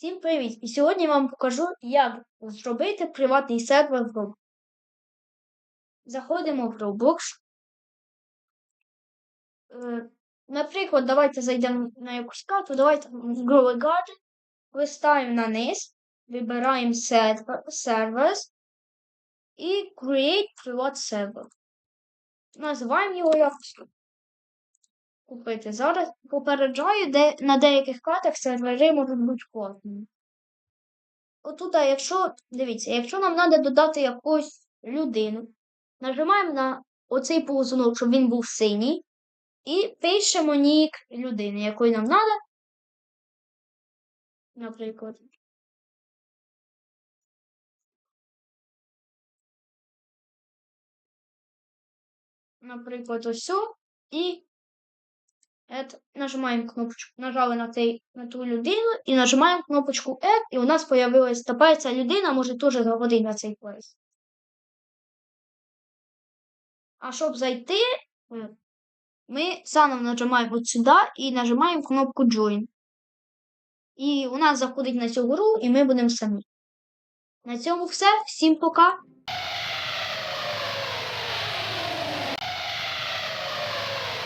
Всім привіт! І сьогодні я вам покажу, як зробити приватний сервер в Roblox. Заходимо в Roblox. Е, Наприклад, давайте зайдемо на якусь карту, давайте в Grow Garden, листаємо на низ, вибираємо Servers і Create Private Server. Називаємо його якось. Купити. Зараз попереджаю, де на деяких картах сервери можуть бути платними. Отут, якщо, дивіться, якщо нам треба додати якусь людину, нажимаємо на оцей ползунок, щоб він був синій, і пишемо нік людини, якої нам треба. Наприклад. Наприклад, ось. І Add. нажимаємо кнопочку, нажали на, цей, на ту людину і нажимаємо кнопочку Add, і у нас появилась тепер ця людина може теж заходити на цей пояс. А щоб зайти, е, ми заново нажимаємо сюди і нажимаємо кнопку Join. І у нас заходить на цю гру, і ми будемо самі. На цьому все. Всім пока!